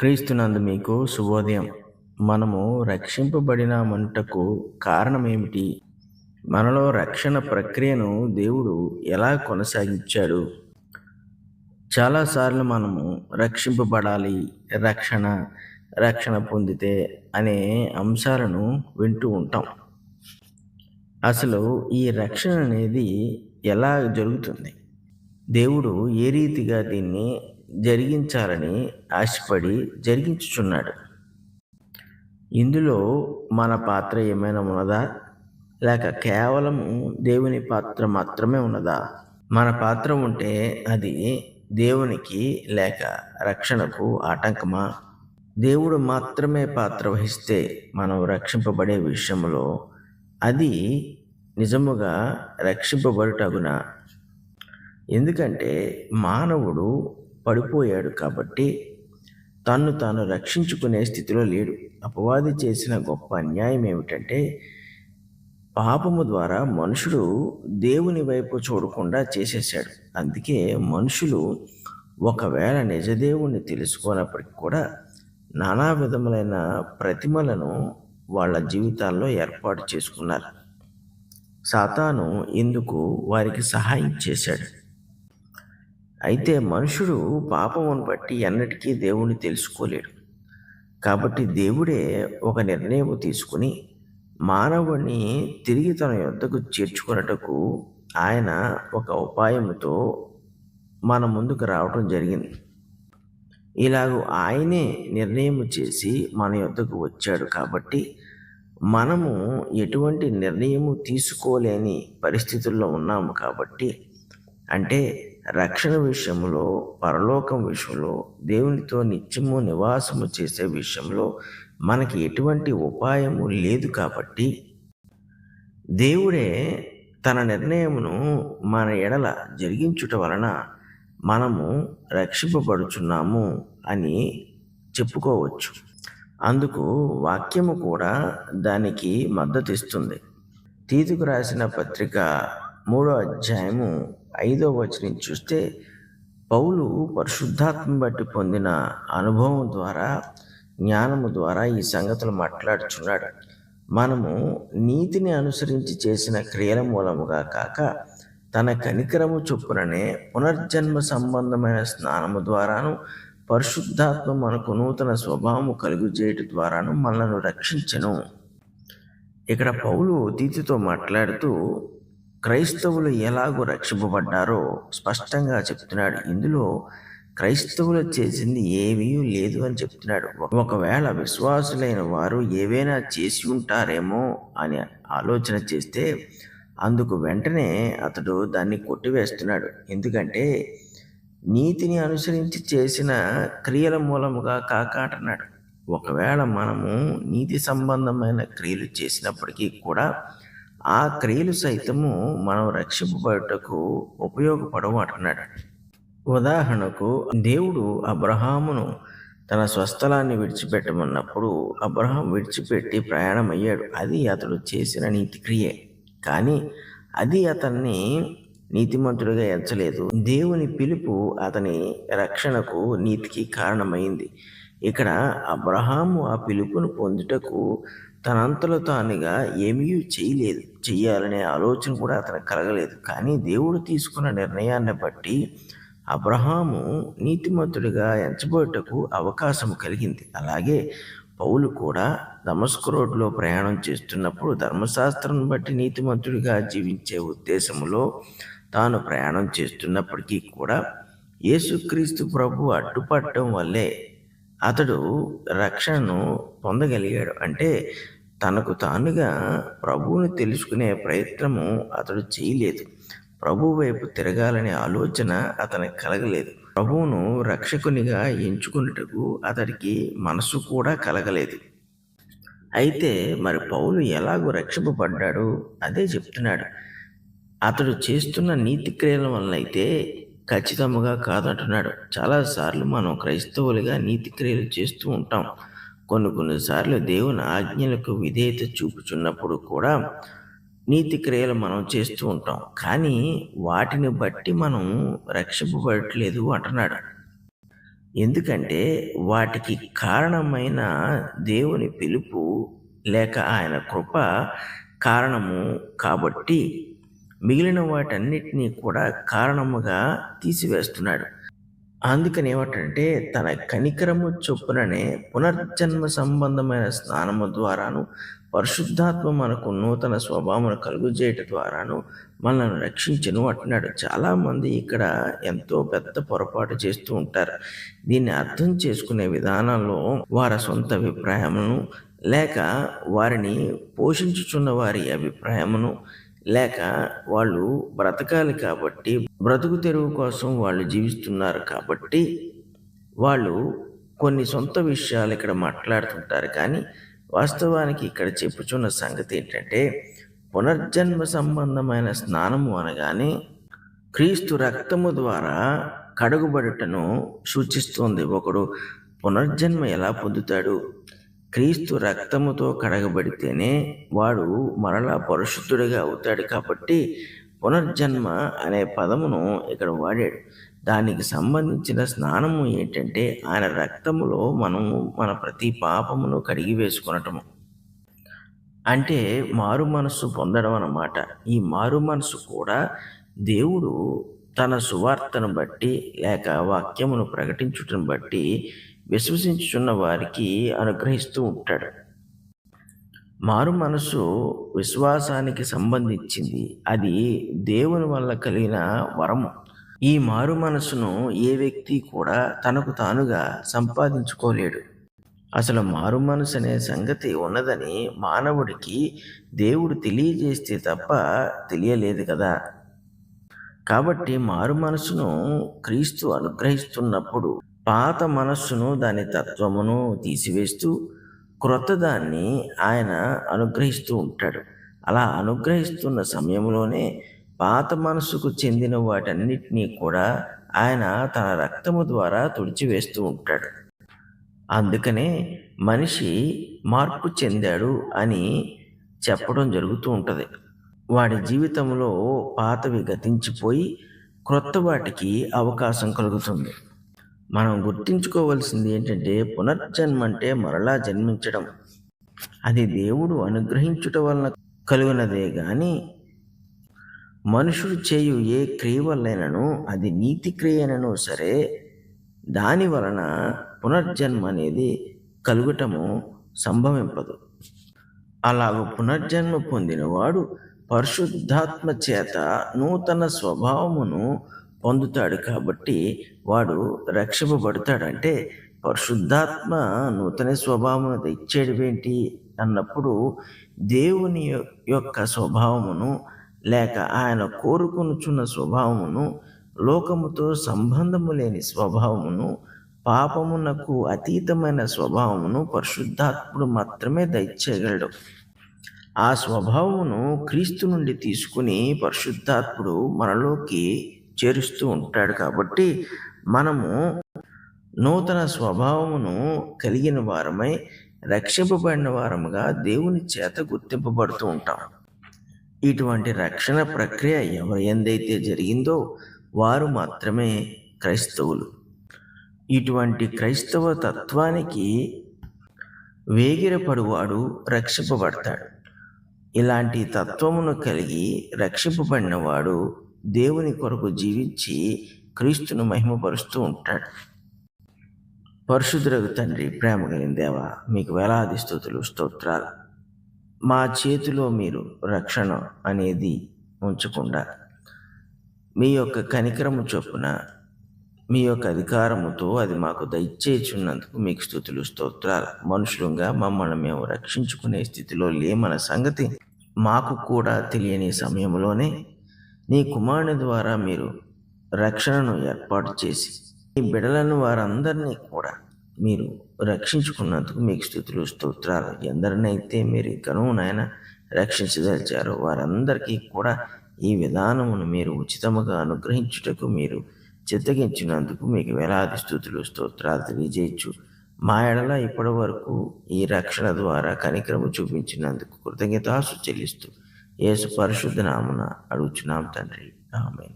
క్రీస్తునందు మీకు శుభోదయం మనము రక్షింపబడినామంటకు కారణమేమిటి? మనలో రక్షణ ప్రక్రియను దేవుడు ఎలా కొనసాగించాడు? చాలాసార్లు మనము రక్షింపబడాలి రక్షణ రక్షణ పొందితే అనే అంశాలను వింటూ ఉంటాం. అసలు ఈ రక్షణ అనేది ఎలా జరుగుతుంది? దేవుడు ఏ రీతిగా దీన్ని జరిగించాలని ఆశపడి జరిగించుచున్నాడు. ఇందులో మన పాత్ర ఏమైనా ఉన్నదా? లేక కేవలము దేవుని పాత్ర మాత్రమే ఉన్నదా? మన పాత్ర ఉంటే అది దేవునికి లేక రక్షణకు ఆటంకమా? దేవుడు మాత్రమే పాత్ర వహిస్తే మనం రక్షింపబడే విషయంలో అది నిజముగా రక్షింపబడుటగునా? ఎందుకంటే మానవుడు పడిపోయాడు కాబట్టి తన్ను తాను రక్షించుకునే స్థితిలో లేడు. అపవాది చేసిన గొప్ప అన్యాయం ఏమిటంటే పాపము ద్వారా మనుషుడు దేవుని వైపు చూడకుండా చేసేసాడు అందుకే మనుషులు ఒకవేళ నిజదేవుణ్ణి తెలుసుకున్నప్పటికీ కూడా నానా విధములైన ప్రతిమలను వాళ్ళ జీవితాల్లో ఏర్పాటు చేసుకున్నారు. సాతాను ఇందుకు వారికి సహాయం చేశాడు. అయితే మనుషుడు పాపమును బట్టి ఎన్నటికీ దేవుణ్ణి తెలుసుకోలేడు. కాబట్టి దేవుడే ఒక నిర్ణయం తీసుకుని మానవుని తిరిగి తన యొద్దకు చేర్చుకున్నటకు ఆయన ఒక ఉపాయంతో మన ముందుకు రావటం జరిగింది. ఇలాగ ఆయనే నిర్ణయం చేసి మన యొద్దకు వచ్చాడు కాబట్టి మనము ఎటువంటి నిర్ణయము తీసుకోలేని పరిస్థితుల్లో ఉన్నాము కాబట్టి అంటే రక్షణ విషయంలో పరలోకం విషయంలో దేవునితో నిత్యము నివాసము చేసే విషయంలో మనకి ఎటువంటి ఉపాయము లేదు కాబట్టి దేవుడే తన నిర్ణయమును మన ఎడల జరిగించుట వలన మనము రక్షింపబడుచున్నాము అని చెప్పుకోవచ్చు. అందుకు వాక్యము కూడా దానికి మద్దతు ఇస్తుంది తీతుకు రాసిన పత్రిక మూడో అధ్యాయము ఐదో వచనం చూస్తే పౌలు పరిశుద్ధాత్మ బట్టి పొందిన అనుభవం ద్వారా జ్ఞానము ద్వారా ఈ సంగతులు మాట్లాడుచున్నాడు. మనము నీతిని అనుసరించి చేసిన క్రియల మూలముగా కాక తన కనికరము చొప్పుననే పునర్జన్మ సంబంధమైన స్నానము ద్వారాను పరిశుద్ధాత్మ మనకు నూతన స్వభావము కలుగు చేయటం ద్వారాను మనల్ని రక్షించను. ఇక్కడ పౌలు తీతితో మాట్లాడుతూ క్రైస్తవులు ఎలాగో రక్షింపబడ్డారో స్పష్టంగా చెప్తున్నాడు. ఇందులో క్రైస్తవులు చేసింది ఏమీ లేదు అని చెప్తున్నాడు. ఒకవేళ విశ్వాసులైన వారు ఏవైనా చేసి ఉంటారేమో అని ఆలోచన చేస్తే అందుకు వెంటనే అతడు దాన్ని కొట్టివేస్తున్నాడు. ఎందుకంటే నీతిని అనుసరించి చేసిన క్రియల మూలముగా కాకాటన్నాడు ఒకవేళ మనము నీతి సంబంధమైన క్రియలు చేసినప్పటికీ కూడా ఆ క్రియలు సైతము మనం రక్షింపబడటకు ఉపయోగపడవు అంటున్నాడు ఉదాహరణకు దేవుడు అబ్రహామును తన స్వస్థలాన్ని విడిచిపెట్టమన్నప్పుడు అబ్రహాం విడిచిపెట్టి ప్రయాణం అయ్యాడు అది అతడు చేసిన నీతి క్రియే. కానీ అది అతన్ని నీతిమంతుడిగా ఎంచలేదు. దేవుని పిలుపు అతని రక్షణకు నీతికి కారణమైంది. ఇక్కడ అబ్రహాము ఆ పిలుపును పొందుటకు తనంతలో తానుగా ఏమీ చేయలేదు. చెయ్యాలనే ఆలోచన కూడా అతనికి కలగలేదు. కానీ దేవుడు తీసుకున్న నిర్ణయాన్ని బట్టి అబ్రహాము నీతిమంతుడిగా ఎంచబోటకు అవకాశం కలిగింది. అలాగే పౌలు కూడా దమస్కు రోడ్లో ప్రయాణం చేస్తున్నప్పుడు ధర్మశాస్త్రం బట్టి నీతిమంతుడిగా జీవించే ఉద్దేశంలో తాను ప్రయాణం చేస్తున్నప్పటికీ కూడా యేసుక్రీస్తు ప్రభు అడ్డుపడటం వల్లే అతడు రక్షణను పొందగలిగాడు. అంటే తనకు తానుగా ప్రభువుని తెలుసుకునే ప్రయత్నము అతడు చేయలేదు. ప్రభు వైపు తిరగాలనే ఆలోచన అతనికి కలగలేదు. ప్రభువును రక్షకునిగా ఎంచుకున్నట్టుకు అతడికి మనసు కూడా కలగలేదు. అయితే మరి పౌలు ఎలాగో రక్షింపబడ్డాడు? అదే చెప్తున్నాడు. అతడు చేస్తున్న నీతి క్రియల వలన అయితే ఖచ్చితంగా కాదంటున్నాడు. చాలాసార్లు మనం క్రైస్తవులుగా నీతి క్రియలు చేస్తూ ఉంటాం. కొన్ని కొన్నిసార్లు దేవుని ఆజ్ఞలకు విధేయత చూపుచున్నప్పుడు కూడా నీతి క్రియలు మనం చేస్తూ ఉంటాం. కానీ వాటిని బట్టి మనం రక్షింపబడట్లేదు అంటున్నాడు. ఎందుకంటే వాటికి కారణమైన దేవుని పిలుపు లేక ఆయన కృప కారణము కాబట్టి మిగిలిన వాటన్నిటినీ కూడా కారణముగా తీసివేస్తున్నాడు. అందుకని ఏమిటంటే తన కనికరము చొప్పుననే పునర్జన్మ సంబంధమైన స్నానము ద్వారాను పరిశుద్ధాత్మ మనకు నూతన స్వభావమును కలుగుజేయటం ద్వారాను మనల్ని రక్షించను అంటున్నాడు. చాలామంది ఇక్కడ ఎంతో పెద్ద పొరపాటు చేస్తూ ఉంటారు. దీన్ని అర్థం చేసుకునే విధానంలో వారి సొంత అభిప్రాయమును లేక వారిని పోషించుచున్న వారి అభిప్రాయమును లేక వాళ్ళు బ్రతకాలి కాబట్టి బ్రతుకు తెరువు కోసం వాళ్ళు జీవిస్తున్నారు కాబట్టి వాళ్ళు కొన్ని సొంత విషయాలు ఇక్కడ మాట్లాడుతుంటారు. కానీ వాస్తవానికి ఇక్కడ చెప్పుచున్న సంగతి ఏంటంటే పునర్జన్మ సంబంధమైన స్నానము అనగానే క్రీస్తు రక్తము ద్వారా కడుగుబడుటను సూచిస్తుంది. ఒకడు పునర్జన్మ ఎలా పొందుతాడు? క్రీస్తు రక్తముతో కడగబడితేనే వాడు మరలా పరిశుద్ధుడిగా అవుతాడు కాబట్టి పునర్జన్మ అనే పదమును ఇక్కడ వాడాడు. దానికి సంబంధించిన స్నానము ఏంటంటే ఆయన రక్తములో మనము మన ప్రతి పాపమును కడిగి వేసుకునటము. అంటే మారు మనస్సు పొందడం అన్నమాట. ఈ మారు మనస్సు కూడా దేవుడు తన సువార్తను బట్టి లేక వాక్యమును ప్రకటించుటను బట్టి విశ్వసించుచున్న వారికి అనుగ్రహిస్తూ ఉంటాడు. మారు మనసు విశ్వాసానికి సంబంధించింది. అది దేవుని వల్ల కలిగిన వరము. ఈ మారు మనసును ఏ వ్యక్తి కూడా తనకు తానుగా సంపాదించుకోలేడు. అసలు మారు మనసు అనే సంగతి ఉన్నదని మానవుడికి దేవుడు తెలియజేస్తే తప్ప తెలియలేదు కదా. కాబట్టి మారు మనసును క్రీస్తు అనుగ్రహిస్తున్నప్పుడు పాత మనస్సును దాని తత్వమును తీసివేస్తూ క్రొత్త దాన్ని ఆయన అనుగ్రహిస్తూ ఉంటాడు. అలా అనుగ్రహిస్తున్న సమయంలోనే పాత మనసుకు చెందిన వాటన్నిటినీ కూడా ఆయన తన రక్తము ద్వారా తుడిచివేస్తూ ఉంటాడు. అందుకనే మనిషి మార్పు చెందాడు అని చెప్పడం జరుగుతూ ఉంటుంది. వాడి జీవితంలో పాతవి గతించిపోయి క్రొత్త వాటికి అవకాశం కలుగుతుంది. మనం గుర్తించుకోవలసింది ఏంటంటే పునర్జన్మ అంటే మరలా జన్మించడం. అది దేవుడు అనుగ్రహించుట వలన కలుగునదే కానీ మనుషుడు చేయు ఏ క్రియ వల్లైనను అది నీతి క్రియనను సరే దాని వలన పునర్జన్మ అనేది కలుగటము సంభవింపదు. అలాగ పునర్జన్మ పొందినవాడు పరిశుద్ధాత్మ చేత నూతన స్వభావమును పొందుతాడు కాబట్టి వాడు రక్షింపబడతాడంటే పరిశుద్ధాత్మ నూతన స్వభావమును ఏంటి అన్నప్పుడు దేవుని యొక్క స్వభావమును లేక ఆయన కోరుకొనుచున్న స్వభావమును లోకముతో సంబంధము లేని స్వభావమును పాపమునకు అతీతమైన స్వభావమును పరిశుద్ధాత్ముడు మాత్రమే దయచేయగలడు. ఆ స్వభావమును క్రీస్తు నుండి తీసుకుని పరిశుద్ధాత్ముడు మనలోకి చేరుస్తూ ఉంటాడు కాబట్టి మనము నూతన స్వభావమును కలిగిన వారమై రక్షింపబడిన వారముగా దేవుని చేత గుర్తింపబడుతూ ఉంటాం. ఇటువంటి రక్షణ ప్రక్రియ ఎవరు ఎందైతే జరిగిందో వారు మాత్రమే క్రైస్తవులు. ఇటువంటి క్రైస్తవ తత్వానికి వేగిరపడువాడు రక్షింపబడతాడు. ఇలాంటి తత్వమును కలిగి రక్షింపబడినవాడు దేవుని కొరకు జీవించి క్రీస్తును మహిమపరుస్తూ ఉంటాడు. పరిశుద్ధులకు తండ్రి ప్రేమ కలిగిన దేవ మీకు వేలాది స్థుతులు స్తోత్రాలు. మా చేతిలో మీరు రక్షణ అనేది ఉంచకుండా మీ యొక్క కనికరము చొప్పున మీ యొక్క అధికారముతో అది మాకు దయచేచున్నందుకు మీకు స్థుతులు స్తోత్రాలు. మనుషులుగా మమ్మల్ని మేము రక్షించుకునే స్థితిలో లేమన్న సంగతి మాకు కూడా తెలియని సమయంలోనే నీ కుమారుని ద్వారా మీరు రక్షణను ఏర్పాటు చేసి ఈ బిడలను వారందరినీ కూడా మీరు రక్షించుకున్నందుకు మీకు స్థుతులు స్తోత్రాలు. ఎందరినైతే మీరు ఇకను నాయన రక్షించదలిచారో వారందరికీ కూడా ఈ విధానమును మీరు ఉచితముగా అనుగ్రహించుటకు మీరు చిత్తగించినందుకు మీకు వేలాది స్థుతులు స్తోత్రాలు తెలియజేయచ్చు. మా ఎడల ఇప్పటి వరకు ఈ రక్షణ ద్వారా కనికరము చూపించినందుకు కృతజ్ఞతాసు చెల్లిస్తూ యేసు పరిశుద్ధ నామున అడుగుచున్నాం తండ్రి. ఆమె